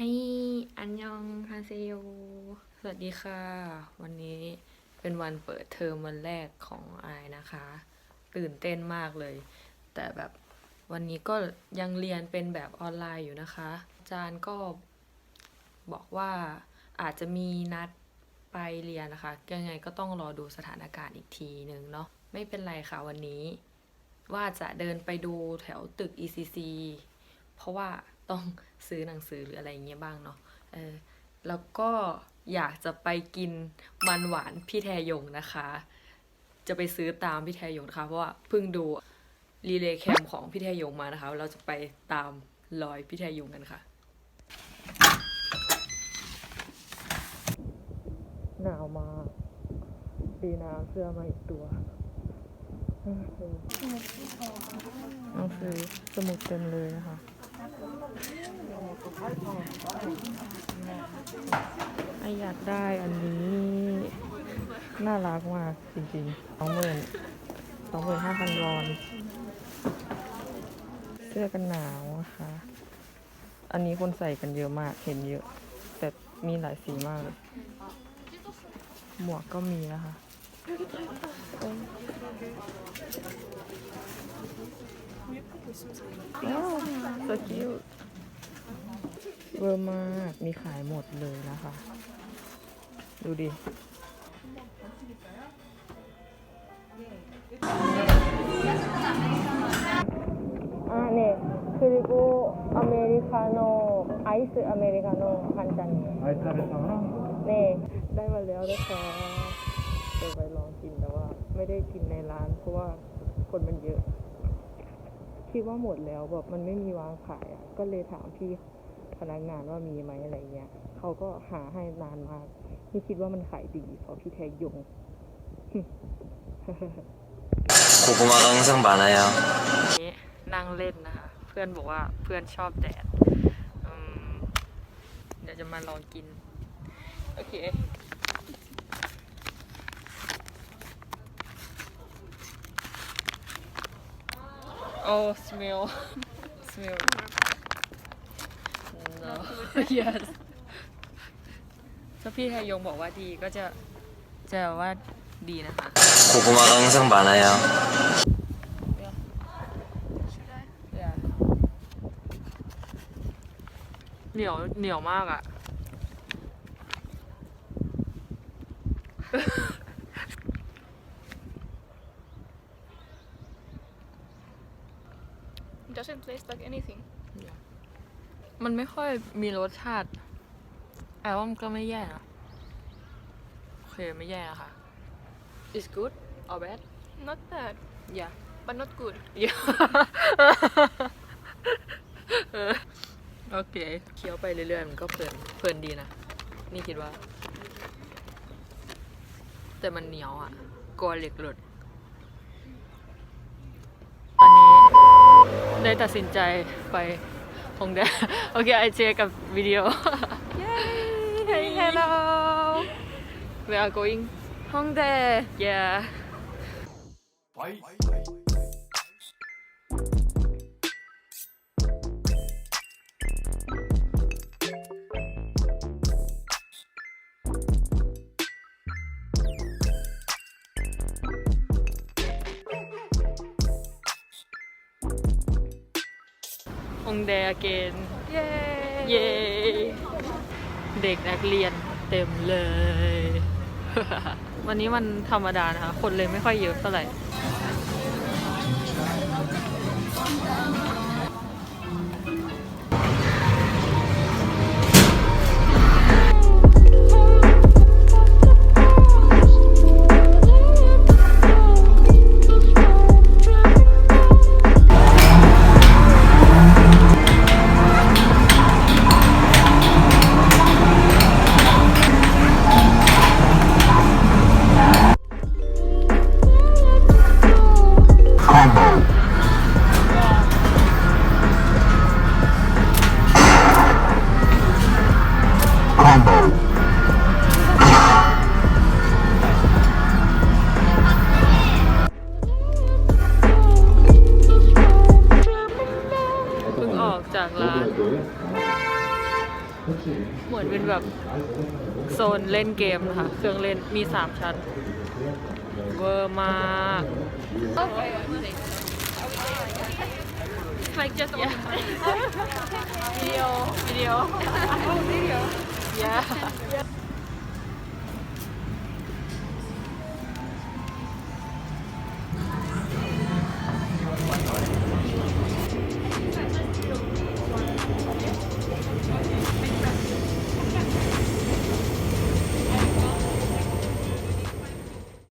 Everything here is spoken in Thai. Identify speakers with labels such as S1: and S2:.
S1: ให้อันยองฮาเซโยสวัสดีค่ะ วันนี้เป็นวันเปิดเทอมวันแรกของอายนะคะ ตื่นเต้นมากเลย แต่แบบวันนี้ก็ยังเรียนเป็นแบบออนไลน์อยู่นะคะ อาจารย์ก็บอกว่าอาจจะมีนัดไปเรียนนะคะ ยังไงก็ต้องรอดูสถานการณ์อีกทีหนึ่งเนาะไม่เป็นไรค่ะวันนี้ ว่าจะเดินไปดูแถวตึก ECC เพราะว่า ต้องซื้อหนังสือหรืออะไรอย่างเงี้ยบ้างเนาะเออแล้วก็อยากจะไปกินมันหวานพี่แทยงนะคะ จะไปซื้อตามพี่แทยงนะคะ เพราะว่าเพิ่งดูรีเลย์แคมของพี่แทยงมานะคะ เราจะไปตามรอยพี่แทยงกันค่ะ หนาวมากดีน้ำเสื้อมาอีกตัวหนังสือสมุดเต็มเลยนะคะ ไออยากได้อันนี้ น่ารักมากจริงๆสองหมื่นสองหมื่นห้าพันวอน เสื้อกันหนาวนะคะ อันนี้คนใส่กันเยอะมากเห็นเยอะ แต่มีหลายสีมากเลย หมวกก็มีนะคะว้าว so cute เวอร์มาก มีขายหมดเลยนะคะ ดูดิ 아, 네. 그리고 아메리카노, 아이스 아메리카노 한 잔이요.
S2: 아이스 아메리카노랑
S1: เน่ได้มาแล้วนะคะเดี๋ยวไปลองกินแต่ว่า ไม่ได้กินในร้าน เพราะว่าคนมันเยอะ คิดว่าหมดแล้วแบบมันไม่มีวางขายอ่ะ ก็เลยถามพี่พนักงานว่ามีไหมอะไรเงี้ย เขาก็หาให้นานมากนี่คิดว่ามันขายดีเพราะพี่แทยง
S3: 고구마가 항상 많아요.
S1: นี้นั่งเล่นนะคะ เพื่อนบอกว่าเพื่อนชอบแดดอืมเดี๋ยวจะมาลองกิน โอเค โอ้ smell smell no yes ถ้าพี่ไทยงบอกว่าดีก็จะจะว่าดีนะคะ
S3: 고구마가 항상 많아요.
S1: Yeah. เหนียวเหนียวมากอะ
S4: doesn't taste like anything.
S1: มันไม่ค่อยมีรสชาติแต่ว่ามันก็ไม่แย่นะโอเคไม่แย่อะค่ะ It's good or bad
S4: Not bad,
S1: yeah
S4: but not good.
S1: yeah เออโอเคเคี้ยวไปเรื่อยๆ มันก็เพลินเพลินดีนะ นี่คิดว่า แต่มันเหนียวอะกลัวเหล็กหลุด ตอนนี้ ได้ตัดสินใจไปฮงแดโอเคไอเจกับวิดีโอ Hey hello we are going Hongdae yeah Hongdae again
S4: เย้
S1: เย้เด็กนักเรียนเต็มเลย วันนี้มันธรรมดานะคะ คนเลยไม่ค่อยเยอะเท่าไหร่ เหมือนเป็นแบบโซนเล่นเกมนะคะเครื่องเล่นมีสามชั้น เวอร์มาก
S4: Okay. Like just yeah. video. Video. oh, video. Yeah.